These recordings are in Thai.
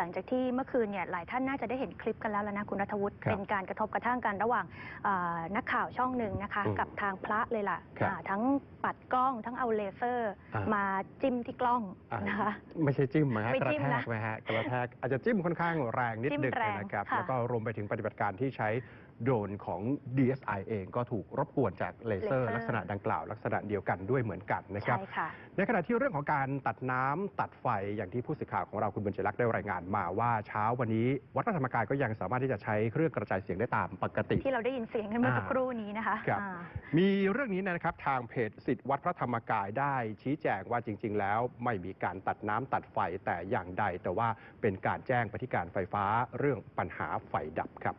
หลังจากที่เมื่อคืนเนี่ยหลายท่านน่าจะได้เห็นคลิปกันแล้วแล้วนะคุณรัฐวุฒิครับเป็นการกระทบกระทั่งกันระหว่างเอ่อนักข่าวช่องหนึ่งนะคะอืมกับทางพระเลยล่ะครับอ่าทั้งปัดกล้องทั้งเอาเลเซอร์อ่ามมาจิ้มที่กล้องอ่านะคะไม่ใช่จิ้มนะฮะไม่กระจิ้มแทนะกไหมฮะกระแทกอาจจะจิ้มค่อนข้างแรงนิดจิ้มหนึงแรงนะครับค่ะแล้วก็รวมไปถึงปฏิบัติการที่ใช้โดรนของ DSI เองก็ถูกรบกวนจากเลเซอร์เลเซอร์ลักษณะดังกล่าวลักษณะเดียวกันด้วยเหมือนกันนะครับใช่ค่ะในขณะที่เรื่องของการตัดน้ำตัดไฟอย่างที่ผู้สื่อข่าวของเราคุณบุญเจรักษ์ได้รายงานมาว่าเช้าวันนี้ วัดพระธรรมกายก็ยังสามารถที่จะใช้เครื่องกระจายเสียงได้ตามปกติ ที่เราได้ยินเสียงกันเมื่อสักครู่นี้นะคะครับอ่ามีเรื่องนี้นะครับทางเพจสิทธิ์วัดพระธรรมกายได้ชี้แจงว่าจริง ๆ แล้วไม่มีการตัดน้ำตัดไฟแต่อย่างใด แต่ว่าเป็นการแจ้งไปที่การไฟฟ้าเรื่องปัญหาไฟดับครับ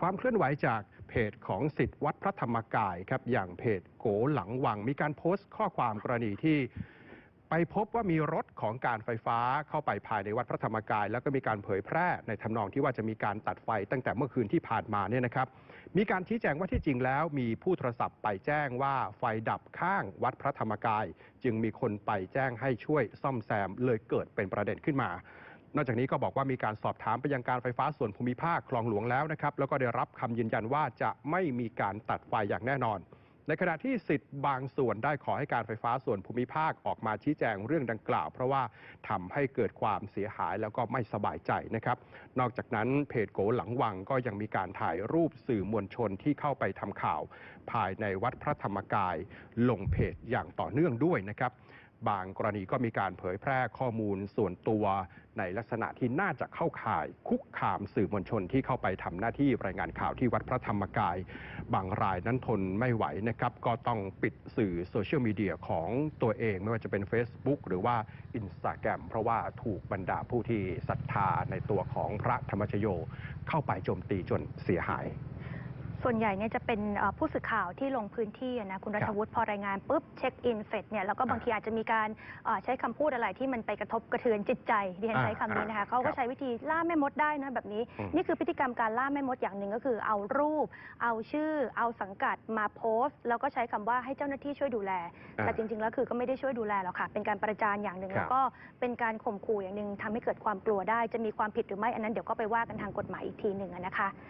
ความเคลื่อนไหวจากเพจของสิทธิ์วัดพระธรรมกายครับอย่างเพจโกหลังวังมีการโพสต์ข้อความกรณีที่ ไปพบว่ามีรถของการไฟฟ้าเข้าไปภายในวัดพระธรรมกาย แล้วก็มีการเผยแพร่ในทำนองที่ว่าจะมีการตัดไฟตั้งแต่เมื่อคืนที่ผ่านมาเนี่ยนะครับ มีการชี้แจงว่าที่จริงแล้ว มีผู้โทรศัพท์ไปแจ้งว่าไฟดับข้างวัดพระธรรมกาย จึงมีคนไปแจ้งให้ช่วยซ่อมแซมเลยเกิดเป็นประเด็นขึ้นมานอกจากนี้ก็บอกว่ามีการสอบถามไปยังการไฟฟ้าส่วนภูมิภาคคลองหลวงแล้วนะครับแล้วก็ได้รับคำยืนยันว่าจะไม่มีการตัดไฟอย่างแน่นอน ในขณะที่สิทธิ์บางส่วนได้ขอให้การไฟฟ้าส่วนภูมิภาคออกมาชี้แจงเรื่องดังกล่าว เพราะว่าทำให้เกิดความเสียหายแล้วก็ไม่สบายใจนะครับ นอกจากนั้นเพจโกหลังวังก็ยังมีการถ่ายรูปสื่อมวลชนที่เข้าไปทำข่าว ภายในวัดพระธรรมกายลงเพจอย่างต่อเนื่องด้วยนะครับ บางกรณีก็มีการเผยแพร่ข้อมูลส่วนตัวในลักษณะที่น่าจะเข้าข่ายคุกคามสื่อมวลชนที่เข้าไปทำหน้าที่รายงานข่าวที่วัดพระธรรมกาย บางรายนั้นทนไม่ไหวนะครับ ก็ต้องปิดสื่อโซเชียลมีเดียของตัวเอง ไม่ว่าจะเป็น Facebook หรือว่า Instagram เพราะว่าถูกบรรดาผู้ที่ศรัทธาในตัวของพระธรรมชโยเข้าไปโจมตีจนเสียหาย ส่วนใหญ่เนี่ยจะเป็นเอ่อผู้สื่อข่าวที่ลงพื้นที่อะนะคุณรัฐวุฒิพอรายงานปุ๊บเช็คอินเสร็จเนี่ยแล้วก็บางทีอาจจะมีการเอ่อใช้คำพูดอะไรที่มันไปกระทบกระเทือนจิตใจดิฉันอ่าใช้คำนี้นะคะอ่าเขาคก็รับใช้วิธีล่าแม่มดได้นะแบบนี้ อืม นี่คือพฤติกรรมการล่าแม่มดอย่างหนึ่งก็คือเอารูป เอาชื่อ เอาสังกัดมาโพสต์ แล้วก็ใช้คำว่าให้เจ้าหน้าที่ช่วยดูแลแต่จริงๆ แล้วคือก็ไม่ได้ช่วยดูแลหรอกค่ะ เป็นการประจานอย่างหนึ่งครับ แล้วก็เป็นการข่มขู่อย่างหนึ่งทำให้เกิดความกลัวได้ จะมีความผิดหรือไม่อันนั้นเดี๋ยวก็ไปว่ากันทางกฎหมายอีกทีหนึ่งอะนะคะ